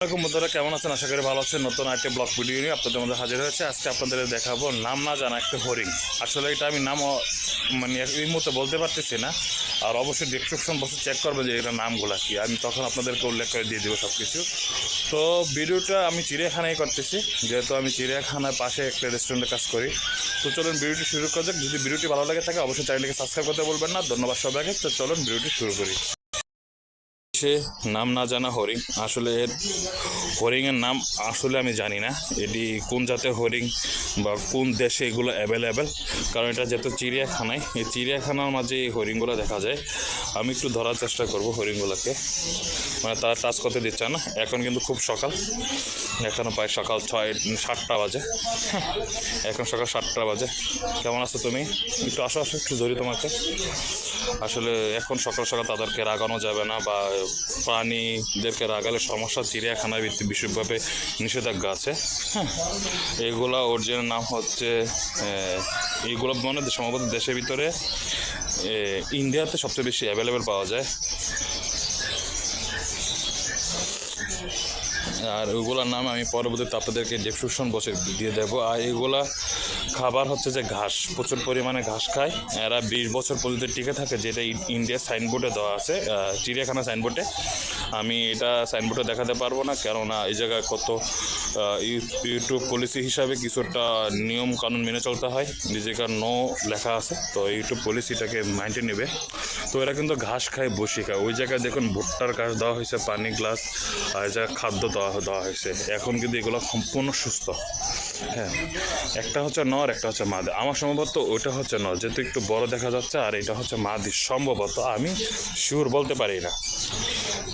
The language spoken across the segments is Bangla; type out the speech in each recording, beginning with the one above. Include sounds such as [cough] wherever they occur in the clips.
আসসালামাইকুম বন্ধুরা, কেমন আছেন? আশা করি ভালো আছেন। নতুন একটা ব্লগ ভিডিও নিয়ে আপনাদের মধ্যে হাজির হয়েছে। আজকে আপনাদের দেখাবো, নাম না জানা একটা হরিণ। আসলে এটা আমি নাম মানে এই মুহূর্তে বলতে পারতেছি না। আর অবশ্যই ডিসক্রিপশন বসে চেক করবেন যে এটা নামগুলা কি। আমি তখন আপনাদেরকে উল্লেখ করে দিয়ে দেবো সব কিছু তো ভিডিওটা আমি চিড়িয়াখানায় করতেছি। যেহেতু আমি চিড়িয়াখানার পাশে একটা রেস্টুরেন্টে কাজ করি। তো চলুন ভিডিওটি শুরু করা যাক। যদি ভিডিওটি ভালো লাগে থাকে, অবশ্যই চ্যানেলটিকে সাবস্ক্রাইব করতে বলবেন না। ধন্যবাদ সবাইকে। তো চলুন ভিডিওটি শুরু করি। সে নাম না জানা হরিণ। আসলে এর হরিণের নাম আসলে আমি জানি না। এটি কোন জাতের হরিণ বা কোন দেশে এগুলো অ্যাভেলেবেল কারণ এটা যেহেতু চিড়িয়াখানায়, এই চিড়িয়াখানার মাঝে এই হরিণগুলো দেখা যায়। আমি একটু ধরার চেষ্টা করব হরিণগুলোকে। মানে তারা টাচ করতে দিচ্ছে না। এখন কিন্তু খুব সকাল। এখনও প্রায় সকাল ছয়, সাতটা বাজে। এখন সকাল সাতটা বাজে। কেমন আছো তুমি? একটু আসো আসো, একটু ধরি তোমাকে। আসলে এখন সকাল সকাল তাদেরকে রাগানো যাবে না বা প্রাণীদেরকে রাগালে সমস্যা চিড়িয়াখানা বিশেষভাবে নিষেধাজ্ঞা আছে। হ্যাঁ এগুলা অরিজিনাল নাম হচ্ছে এইগুলো মানে সম্ভবত দেশের ভিতরে ইন্ডিয়াতে সবচেয়ে বেশি অ্যাভেলেবেল পাওয়া যায়। আর ওইগুলোর নাম আমি পরবর্তীতে আপনাদেরকে ডেসক্রিপশন বসে দিয়ে দেবো। আর এগুলা খাবার হচ্ছে যে ঘাস, প্রচুর পরিমাণে ঘাস খায়। এরা বিশ বছর পর্যন্ত টিকে থাকে, যেটা ইন্ডিয়ার সাইনবোর্ডে দেওয়া আছে চিড়িয়াখানা সাইনবোর্ডে আমি এটা সাইনবোর্ডে দেখাতে পারব না, কেননা এই জায়গায় কত ইউ- ইউটিউব পলিসি হিসাবে কিছুটা নিয়ম কানুন মেনে চলতে হয়। নিজেকে নো লেখা আছে, তো ইউটিউব পলিসিটাকে মাইন্ডে নেবে। তো এরা কিন্তু ঘাস খায় বসি খায় ওই জায়গায় দেখুন, ভুট্টার ঘাস দেওয়া হয়েছে, পানি গ্লাস, আর জায়গায় খাদ্য দেওয়া দেওয়া হয়েছে। এখন কিন্তু এগুলো সম্পূর্ণ সুস্থ। হ্যাঁ একটা হচ্ছে নর, একটা হচ্ছে মাদে। আমার সম্ভবত ওইটা হচ্ছে নর, যেহেতু একটু বড় দেখা যাচ্ছে, আর এটা হচ্ছে মাদি। সম্ভবত আমি শিওর বলতে পারি না।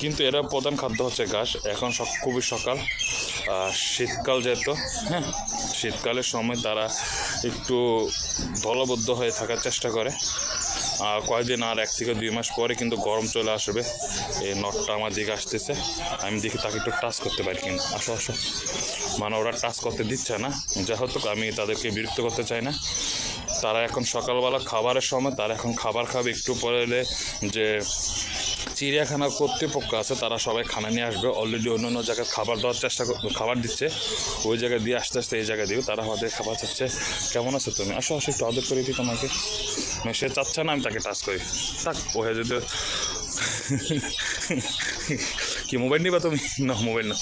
কিন্তু এরা প্রধান খাদ্য হচ্ছে ঘাস। এখন সব খুবই সকাল শীতকাল যেহেতু হ্যাঁ শীতকালের সময় তারা একটু দলবদ্ধ হয়ে থাকার চেষ্টা করে। কয়েকদিন আর এক থেকে দুই মাস পরে কিন্তু গরম চলে আসবে। এই নটটা আমার দিকে আসতেছে। আমি দেখি তাকে একটু টাচ করতে পারি কিন্তু আসো আসো। মানে ওরা টাচ করতে দিচ্ছে না। যা হোক, আমি তাদেরকে বিরক্ত করতে চাই না। তারা এখন সকালবেলা খাবারের সময়, তারা এখন খাবার খাবে। একটু পরে যে চিড়িয়াখানা কর্তৃপক্ষ আছে, তারা সবাই খানা নিয়ে আসবে। অলরেডি অন্য অন্য জায়গায় খাবার দেওয়ার চেষ্টা খাবার দিচ্ছে। ওই জায়গায় দিয়ে আস্তে আস্তে এই জায়গায় দিবে, তারা আমাদের খাবার চাচ্ছে। কেমন আছো তুমি? আসো আসো, একটু আদর করে দিই তোমাকে। সে চাচ্ছে না, আমি তাকে টাচ করি। থাক, ও যদি কি মোবাইল নিবা তুমি? না মোবাইল না।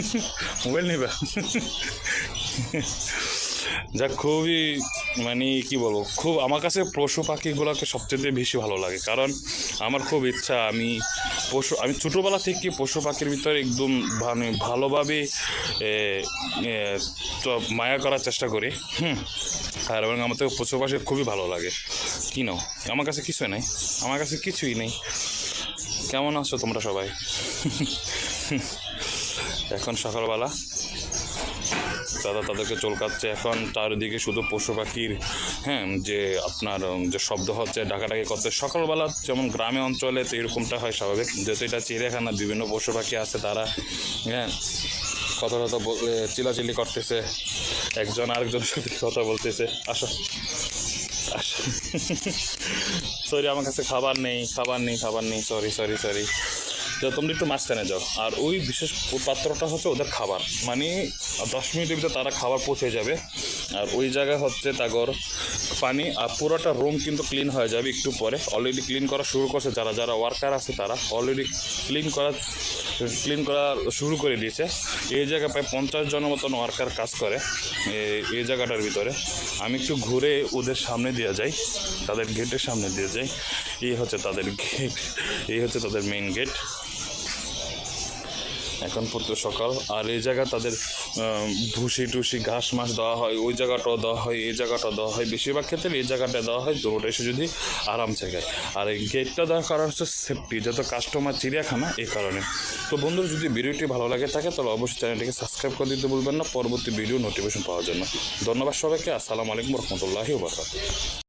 [laughs] মোবাইল নিবা। যাক খুবই মানে কি বলব, খুব আমার কাছে পশু পাখিগুলোকে সবচেয়ে বেশি ভালো লাগে। কারণ আমার খুব ইচ্ছা, আমি পশু, আমি ছোটোবেলা থেকে পশু পাখির ভিতরে একদম মানে ভালোভাবে মায়া করার চেষ্টা করি। হুম। আর এবং আমার তো পশু পাখি খুবই ভালো লাগে। কি নাও? আমার কাছে কিছুই নেই। আমার কাছে কিছুই নেই। কেমন আছো তোমরা সবাই? [laughs] এখন সকালবেলা। দাদা তাদেরকে চলকাচ্ছে। এখন চারিদিকে শুধু পশু পাখির হ্যাঁ যে আপনার যে শব্দ হচ্ছে, ডাকাডাকি করতে সকালবেলা যেমন গ্রামে অঞ্চলে তো এরকমটা হয় স্বাভাবিক। যেহেতু এটা চিড়িয়াখানা, বিভিন্ন পশু পাখি আছে তারা হ্যাঁ কথা কথা চিলাচিলি করতেছে। একজন আরেকজন সাথে কথা বলতেছে। আসো। সরি [laughs] আমার কাছে খাবার নেই খাবার নেই খাবার নেই। সরি সরি সরি তো তোমরা একটু মাঝখানে যাও। আর ওই বিশেষ পাত্রটা হচ্ছে ওদের খাবার। মানে দশ মিনিটের ভিতরে তারা খাবার পৌঁছে যাবে। আর ওই জায়গায় হচ্ছে তাগর পানি, আর পুরোটা রুম কিন্তু ক্লিন হয়ে যাবে একটু পরে। অলরেডি ক্লিন করা শুরু করছে যারা যারা ওয়ার্কার আছে তারা। অলরেডি ক্লিন করা ক্লিন করা শুরু করে দিয়েছে। এই জায়গায় প্রায় পঞ্চাশ জনের মতন ওয়ার্কার কাজ করে এই জায়গাটার ভিতরে। আমি একটু ঘুরে ওদের সামনে দিয়ে যাই। তাদের গেটের সামনে দিয়ে যাই। এই হচ্ছে তাদের গেট এই হচ্ছে তাদের মেইন গেট এখন প্রত্যেক সকাল। আর এই জায়গা তাদের ভুসি টুসি, ঘাস মাস দেওয়া হয়, ওই জায়গাটাও দেওয়া হয়, এই জায়গাটাও দেওয়া হয়। বেশিরভাগ ক্ষেত্রে এই জায়গাটা দেওয়া হয় দুটোটা এসে যদি আরাম জায়গায়। আর এই গেটটা দেওয়ার কারণ হচ্ছে সেফটি যত কাস্টমার চিড়িয়াখানা, এই কারণে। তো বন্ধুরা, যদি ভিডিওটি ভালো লাগে থাকে, তাহলে অবশ্যই চ্যানেলটিকে সাবস্ক্রাইব করে দিতে বলবেন না। পরবর্তী ভিডিও নোটিফিকেশন পাওয়ার জন্য। ধন্যবাদ সবাইকে। আসসালামু আলাইকুম রহমতুল্লাহি বারকাত